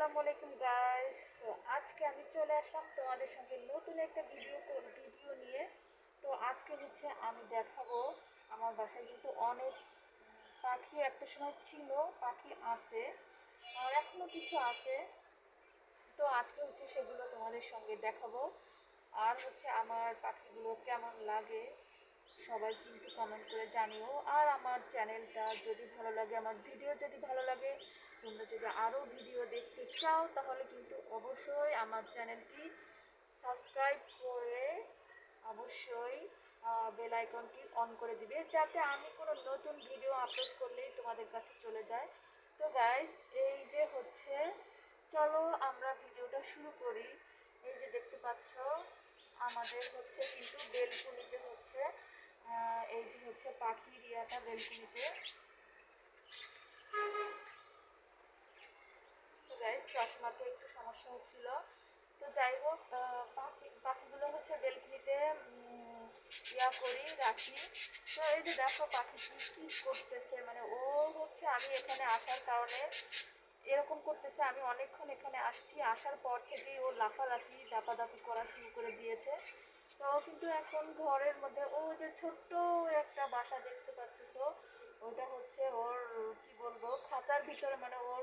আসসালামু আলাইকুম গাইস আজকে আমি চলে আসলাম তোমাদের সঙ্গে নতুন একটা ভিডিও ভিডিও নিয়ে। তো আজকে হচ্ছে আমি দেখাবো, আমার বাসায় কিন্তু অনেক পাখি একটা সময় ছিল, পাখি আছে, আর এখনও কিছু আছে। তো আজকে হচ্ছে সেগুলো তোমাদের সঙ্গে দেখাবো। আর হচ্ছে আমার পাখিগুলো কেমন লাগে, সবাই কিন্তু কমেন্ট করে জানিও। আর আমার চ্যানেলটা যদি ভালো লাগে, আমার ভিডিও যদি ভালো লাগে তোমরা যদি আরও ভিডিও দেখতে চাও, তাহলে কিন্তু অবশ্যই আমার চ্যানেলটি সাবস্ক্রাইব করে অবশ্যই বেল আইকনটি অন করে দিবে, যাতে আমি কোনো নতুন ভিডিও আপলোড করলেই তোমাদের কাছে চলে যায়। তো গাইস এই যে হচ্ছে, চলো আমরা ভিডিওটা শুরু করি। এই যে দেখতে পাচ্ছ, আমাদের হচ্ছে কিন্তু বেলকুনিতে হচ্ছে এই যে হচ্ছে পাখির ইয়াটা বেলকুনিতে। চশমাতে একটু সমস্যা হচ্ছিল। তো যাই হোক পাখি, পাখিগুলো হচ্ছে বেলকুনিতে ইয়া করি, রাখি। তো এই যে দেখো পাখিটি কি করতেছে মানে ও হচ্ছে আমি এখানে আসার কারণে এরকম করতেছে, আমি অনেকক্ষণ এখানে আসছি। আসার পর থেকেই ও লাফালাফি, দাপাদাপি করা শুরু করে দিয়েছে। তো কিন্তু এখন ঘরের মধ্যে ও যে ছোট্ট একটা বাসা দেখতে পাচ্ছিস ওইটা হচ্ছে ওর, কি বলব, খাঁচার ভিতরে মানে ওর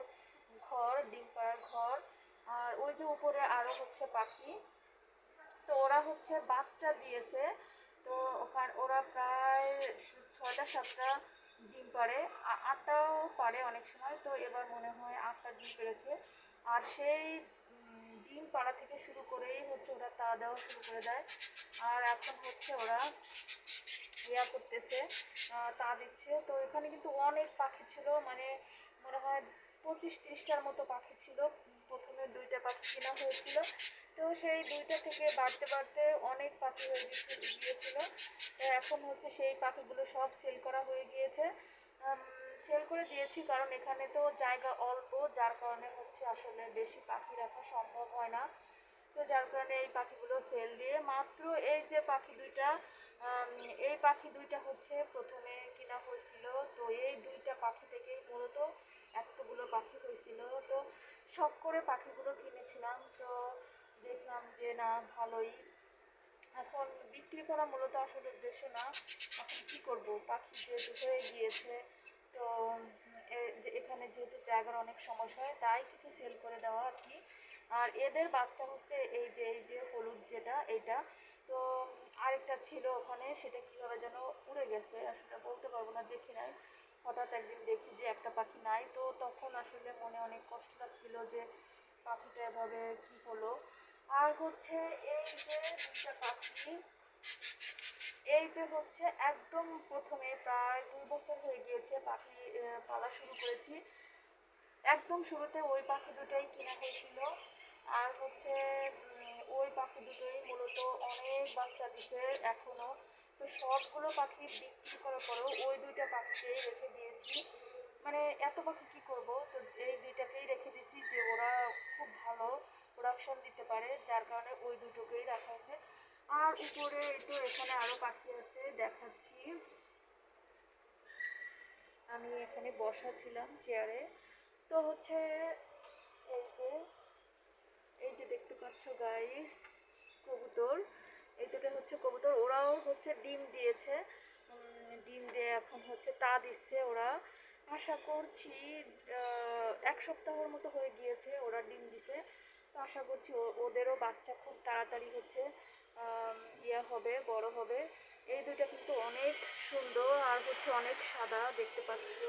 ঘর, ডিম যে উপরে আরও হচ্ছে পাখি। তো ওরা হচ্ছে বাচ্চা দিয়েছে। তো ওখানে ওরা প্রায় ছয়টা, সাতটা ডিম আ- আটটাও পারে অনেক সময়। তো এবার মনে হয় আটটা ডিম পেড়েছে আর সেই ডিম পাড়া থেকে শুরু করেই হচ্ছে ওরা তা দেওয়া শুরু করে দেয়। আর এখন হচ্ছে ওরা ইয়া করতেছে তা দিচ্ছে। তো এখানে কিন্তু অনেক পাখি ছিল। মানে মনে হয় পঁচিশ, তিরিশটার মতো পাখি ছিল। পাখি কেনা হয়েছিল। তো সেই দুইটা থেকে বাড়তে বাড়তে অনেক পাখি হয়ে গিয়েছিল এখন হচ্ছে সেই পাখিগুলো সব সেল করা হয়ে গিয়েছে। সেল করে দিয়েছি কারণ এখানে তো জায়গা অল্প, যার কারণে হচ্ছে আসলে বেশি পাখি রাখা সম্ভব হয় না। তো যার কারণে এই পাখিগুলো সেল দিয়ে মাত্র এই যে পাখি দুইটা এই পাখি দুইটা হচ্ছে প্রথমে কিনা হয়েছিল। তো এই দুইটা পাখি থেকেই মূলত এতগুলো পাখি হয়েছিল। তো শখ করে পাখিগুলো কিনেছিলাম, তো দেখলাম যে না, ভালোই। এখন বিক্রি করা মূলত আসলে উদ্দেশ্য না, এখন কি করব? পাখি যেহেতু হয়ে গিয়েছে, তো এখানে যেহেতু জায়গার অনেক সমস্যা হয়, তাই কিছু সেল করে দেওয়া আর কি। আর এদের বাচ্চা হচ্ছে এই যে এই যে হলুদ যেটা, এইটা। তো আরেকটা ছিল ওখানে, সেটা কীভাবে যেন উড়ে গেছে, আর সেটা বলতে পারব না, দেখি নাই। হঠাৎ একদিন দেখি যে একটা পাখি নাই, তো তখন আসলে মনে অনেক কষ্ট লাগছিল যে পাখিটা এভাবে কি হলো। আর হচ্ছে এই যে দুইটা পাখি, এই যে হচ্ছে একদম প্রথমে প্রায় দুই বছর হয়ে গিয়েছে পাখি পালা শুরু করেছি। একদম শুরুতে ওই পাখি দুটোই কেনা হয়েছিল। আর হচ্ছে ওই পাখি দুটোই মূলত অনেক বাচ্চা দিছে এখনও। তো সবগুলো পাখি বিক্রি করার পরেও ওই দুইটা পাখিকেই রেখে দিয়েছি। মানে এত পাখি কি করব? তো এই দুইটাকেই রেখে দিয়েছি যে ওরা খুব ভালো প্রোডাকশন দিতে পারে, যার কারণে ওই দুটোকেই রাখা আছে আর উপরে তো এখানে আরও পাখি আছে, দেখাচ্ছি। আমি এখানে বসা ছিলাম চেয়ারে তো হচ্ছে এই যে এই যে দেখতে পাচ্ছ গাইস কবুতর। এই দুটো হচ্ছে কবুতর। ওরাও হচ্ছে ডিম দিয়েছে। ডিম দিয়ে এখন হচ্ছে তা দিচ্ছে ওরা। আশা করছি এক সপ্তাহের মতো হয়ে গিয়েছে ওরা ডিম দিছে তো আশা করছি ওদেরও বাচ্চা খুব তাড়াতাড়ি হচ্ছে ইয়ে হবে, বড় হবে। এই দুইটা কিন্তু অনেক সুন্দর আর হচ্ছে অনেক সাদা দেখতে পাচ্ছ।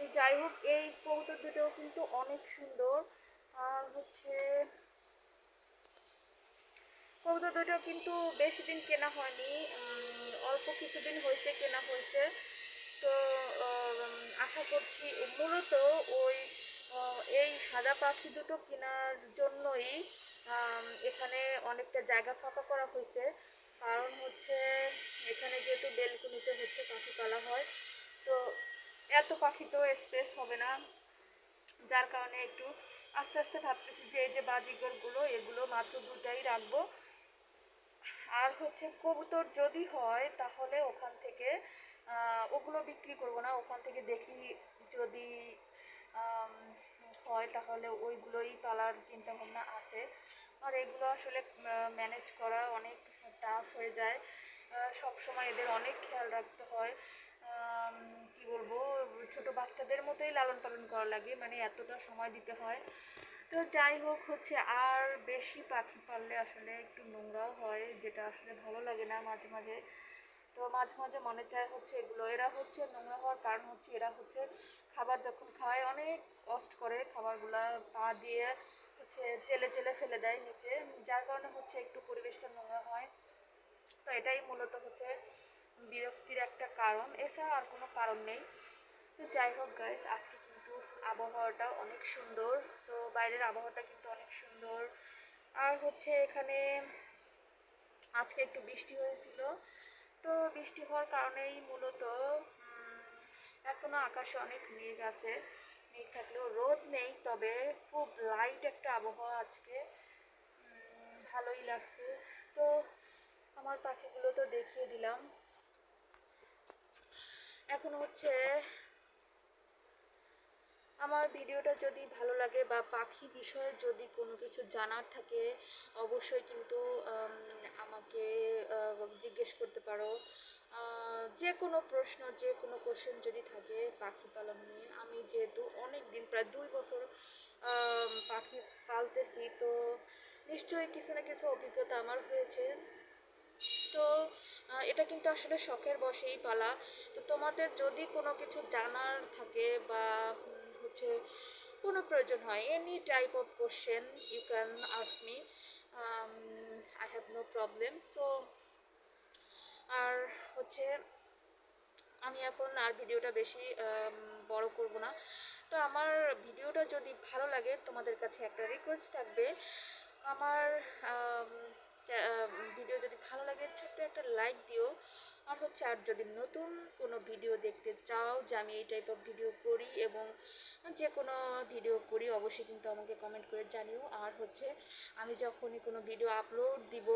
তো যাই হোক, এই কবুতর দুটোও কিন্তু অনেক সুন্দর। আর হচ্ছে, কবুতর দুটো কিন্তু বেশি দিন কেনা হয়নি অল্প কিছুদিন হয়েছে, কেনা হয়েছে। তো আশা করছি মূলত ওই এই সাদা পাখি দুটো কেনার জন্যই এখানে অনেকটা জায়গা ফাঁকা করা হয়েছে। কারণ হচ্ছে, এখানে যেহেতু বেলকুনিতে হচ্ছে পাখি পালা হয়। তো এত পাখি তো স্পেস হবে না। যার কারণে একটু আস্তে আস্তে ভাবতেছি যে যে বাজিগরগুলো, এগুলো মাত্র দুটাই রাখব। আর হচ্ছে কবুতর যদি হয়, তাহলে ওখান থেকে ওগুলো বিক্রি করব না। ওখান থেকে দেখি যদি হয়, তাহলে ওইগুলোই পালার চিন্তা ভাবনা আছে। আর এগুলো আসলে ম্যানেজ করা অনেক টাফ হয়ে যায়। সব সময় এদের অনেক খেয়াল রাখতে হয়। বাচ্চাদের মতোই লালন পালন করা লাগে মানে এতটা সময় দিতে হয়। তো যাই হোক হচ্ছে আর বেশি পাখি পাললে আসলে একটু নোংরাও হয়, যেটা আসলে ভালো লাগে না মাঝে মাঝে। তো মাঝে মাঝে মনে চায় হচ্ছে এগুলো, এরা হচ্ছে নোংরা হওয়ার কারণ হচ্ছে এরা হচ্ছে খাবার যখন খায়, অনেক কষ্ট করে খাবারগুলা পা দিয়ে হচ্ছে চেলে চেলে ফেলে দেয় নিচে, যার কারণে হচ্ছে একটু পরিবেশটা নোংরা হয়। তো এটাই মূলত হচ্ছে বিরক্তির একটা কারণ। এছাড়া আর কোনো কারণ নেই। তো যাই হোক গাইস আজকে কিন্তু আবহাওয়াটা অনেক সুন্দর। তো বাইরের আবহাওয়াটা কিন্তু অনেক সুন্দর। আর হচ্ছে এখানে আজকে একটু বৃষ্টি হয়েছিল। তো বৃষ্টি হওয়ার কারণেই মূলত উম, এখনও আকাশে অনেক মেঘ আছে। মেঘ থাকলেও রোদ নেই তবে খুব লাইট একটা আবহাওয়া আজকে। ভালোই লাগছে। তো আমার পাখিগুলো তো দেখিয়ে দিলাম। এখন হচ্ছে আমার ভিডিওটা যদি ভালো লাগে বা পাখি বিষয়ে যদি কোনো কিছু জানার থাকে, অবশ্যই কিন্তু আমাকে জিজ্ঞেস করতে পারো। যে কোনো প্রশ্ন যে কোনো কোশ্চেন যদি থাকে পাখি পালন নিয়ে, আমি যেহেতু অনেক দিন প্রায় দুই বছর পাখি পালতেছি, তো নিশ্চয়ই কিছু না কিছু অভিজ্ঞতা আমার হয়েছে। তো এটা কিন্তু আসলে শখের বশেই পালা। তো তোমাদের যদি কোনো কিছু জানার থাকে বা হচ্ছে কোনো প্রয়োজন হয়। Any type of question you can ask me I have no problem so আর হচ্ছে, আমি এখন আর ভিডিওটা বেশি বড় করব না। তো আমার ভিডিওটা যদি ভালো লাগে, তোমাদের কাছে একটা রিকোয়েস্ট থাকবে। আমার ভিডিও যদি ভালো লাগে, ছোট্ট একটা লাইক দিও। আর হচ্ছে, আর যদি নতুন কোনো ভিডিও দেখতে চাও যে আমি এই টাইপ অফ ভিডিও করি এবং যে কোনো ভিডিও করি, অবশ্যই কিন্তু আমাকে কমেন্ট করে জানিও। আর হচ্ছে, আমি যখনই কোনো ভিডিও আপলোড দিব,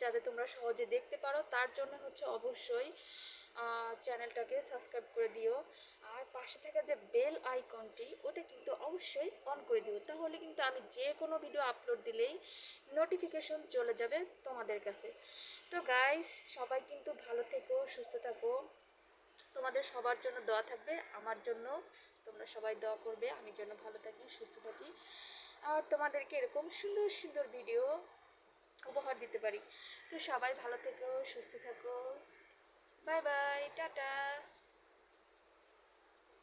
যাতে তোমরা সহজে দেখতে পারো, তার জন্য হচ্ছে অবশ্যই চ্যানেলটাকে সাবস্ক্রাইব করে দিও। আর পাশে থাকা যে বেল আইকনটি ওটা কিন্তু অবশ্যই অন করে দিও। তাহলে কিন্তু আমি যে কোনো ভিডিও আপলোড দিলেই নোটিফিকেশন চলে যাবে তোমাদের কাছে। তো গাইস সবাই কিন্তু ভালো থেকো, সুস্থ থাকো। তোমাদের সবার জন্য দোয়া থাকবে, আমার জন্য তোমরা সবাই দোয়া করবে, আমি যেন ভালো থাকি, সুস্থ থাকি। আর তোমাদেরকে এরকম সুন্দর সুন্দর ভিডিও উপহার দিতে পারি। তো সবাই ভালো থেকো, সুস্থ থাকো। Bye bye tata.